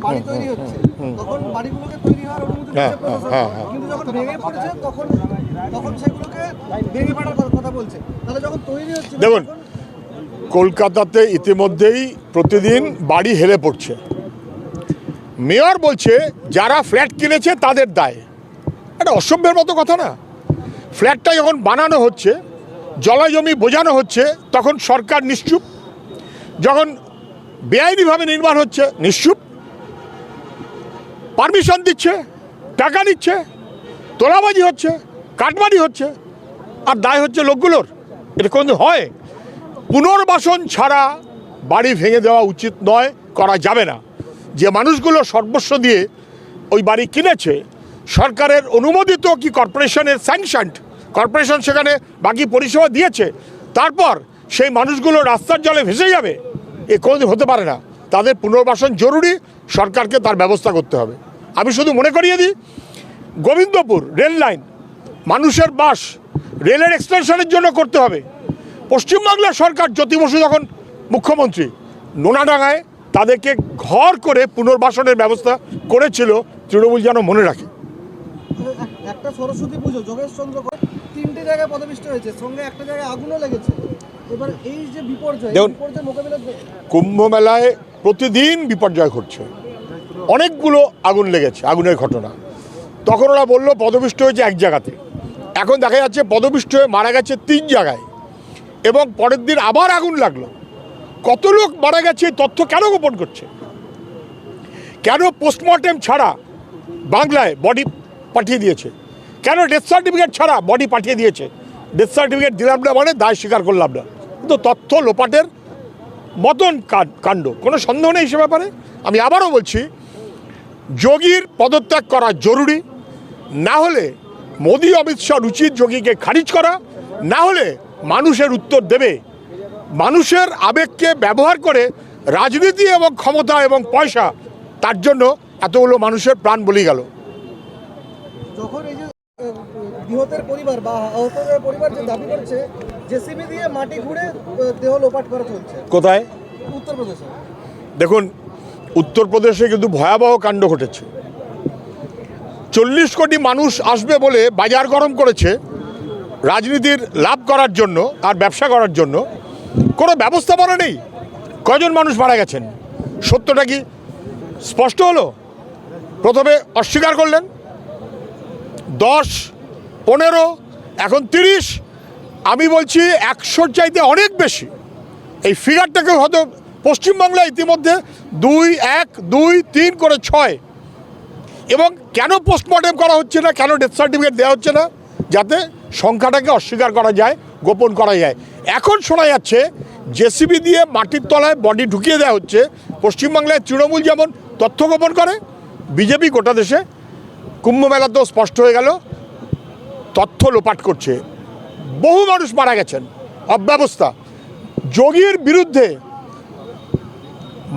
বাড়ি তৈরি হচ্ছে তখন বাড়িগুলোকে তৈরি হওয়ার অনুমতি দিচ্ছে প্রশাসন। কিন্তু যখন ভেঙে পড়েছে তখন তখন সেগুলোকে ভেঙে পড়ার কথা- কথা বলছে। তাহলে যখন তৈরি হচ্ছে দেখুন। কলকাতাতে ইতিমধ্যেই প্রতিদিন বাড়ি হেলে পড়ছে। মেয়র বলছে যারা ফ্ল্যাট কিনেছে তাদের দায়। এটা অসভ্যের মতো কথা না। ফ্ল্যাটটা যখন বানানো হচ্ছে জলা জমি বোঝানো হচ্ছে তখন সরকার নিশ্চুপ। যখন বেআইনিভাবে নির্মাণ হচ্ছে নিশ্চুপ। পারমিশন দিচ্ছে, টাকা নিচ্ছে, তোলাবাজি হচ্ছে কাটবাজি হচ্ছে, আর দায় হচ্ছে লোকগুলোর। এটা কোন হয়? পুনর্বাসন ছাড়া বাড়ি ভেঙে দেওয়া উচিত নয়, করা যাবে না। যে মানুষগুলো সর্বস্ব দিয়ে ওই বাড়ি কিনেছে, সরকারের অনুমোদিত কি কর্পোরেশনের স্যাংশনড কর্পোরেশন সেখানে বাকি পরিষেবা দিয়েছে, তারপর সেই মানুষগুলো রাস্তার জলে ভেসে যাবে, এ কোনোদিন হতে পারে না। তাদের পুনর্বাসন জরুরি, সরকারকে তার ব্যবস্থা করতে হবে। আমি শুধু মনে করিয়ে দিই গোবিন্দপুর রেল লাইন মানুষের বাস রেলের এক্সটেনশনের জন্য করতে হবে। পশ্চিমবাংলার সরকার জ্যোতি বসু যখন মুখ্যমন্ত্রী নোনাডাঙ্গায় তাদেরকে ঘর করে পুনর্বাসনের ব্যবস্থা করেছিল তৃণমূল যেন মনে রাখে। এক- একটা সরস্বতী পুজো যোগেশ তিনটে জায়গায় পদবিষ্ট হয়েছে সঙ্গে একটা জায়গায় আগুনও লেগেছে। এবার এই যে বিপর্যয় বিপর্যয় মোকাবিলা কুম্ভ মেলায় প্রতিদিন বিপর্যয় ঘটছে। অনেকগুলো আগুন লেগেছে, আগুনের ঘটনা। তখন ওরা বলল পদবিষ্ট হয়েছে এক জায়গাতে। এখন দেখা যাচ্ছে পদবিষ্ট হয়ে মারা গেছে তিন জায়গায়। এবং পরের দিন আবার আগুন লাগল। কত লোক মারা গেছে তথ্য কেন গোপন করছে? কেন পোস্টমর্টেম ছাড়া বাংলায় বডি পাঠিয়ে দিয়েছে? কেন ডেথ সার্টিফিকেট ছাড়া বডি পাঠিয়ে দিয়েছে? ডেথ সার্টিফিকেট দিলাম না মানে দায় স্বীকার করলাম না। কিন্তু তথ্য লোপাটের মতন কাণ্ড। কোনো সন্দেহ নেই সে ব্যাপারে? আমি আবারও বলছি যোগীর পদত্যাগ করা জরুরি। না হলে মোদী অমিত শাহ উচিত যোগীকে খারিজ করা না হলে মানুষের উত্তর দেবে। মানুষের আবেগকে ব্যবহার করে রাজনীতি এবং ক্ষমতা এবং পয়সা তার জন্য এতগুলো মানুষের প্রাণ বলি গেল। যখন এই যে নিহতের পরিবার বা আহতদের পরিবার যে দাবি করছে জেসিবি দিয়ে মাটি ঘুরে দেহ লোপাট করা চলছে। কোথায়? উত্তরপ্রদেশে। দেখুন উত্তরপ্রদেশে কিন্তু ভয়াবহ কাণ্ড ঘটেছে। চল্লিশ কোটি মানুষ আসবে বলে বাজার গরম করেছে। রাজনীতির লাভ করার জন্য আর ব্যবসা করার জন্য কোনো ব্যবস্থাপনা নেই। কয়জন মানুষ মারা গেছেন? সত্যটা কি স্পষ্ট হলো? প্রথমে অস্বীকার করলেন। দশ, পনেরো, এখন তিরিশ। আমি বলছি একশোর চাইতে অনেক বেশি। এই ফিগারটাকে হয়তো পশ্চিমবাংলায় ইতিমধ্যে দুই, এক, দুই, তিন করে ছয়। এবং কেন পোস্টমর্টেম করা হচ্ছে না? কেন ডেথ সার্টিফিকেট দেওয়া হচ্ছে না? যাতে সংখ্যাটাকে অস্বীকার করা যায়, গোপন করা যায়। এখন শোনা যাচ্ছে, জেসিবি দিয়ে মাটির তলায় বডি ঢুকিয়ে দেওয়া হচ্ছে। পশ্চিমবাংলায় তৃণমূল যেমন তথ্য গোপন করে, বিজেপি গোটা দেশে কুম্ভ মেলাতেও স্পষ্ট হয়ে গেল, তথ্য লোপাট করছে। বহু মানুষ মারা গেছেন। অব্যবস্থা। যোগীর বিরুদ্ধে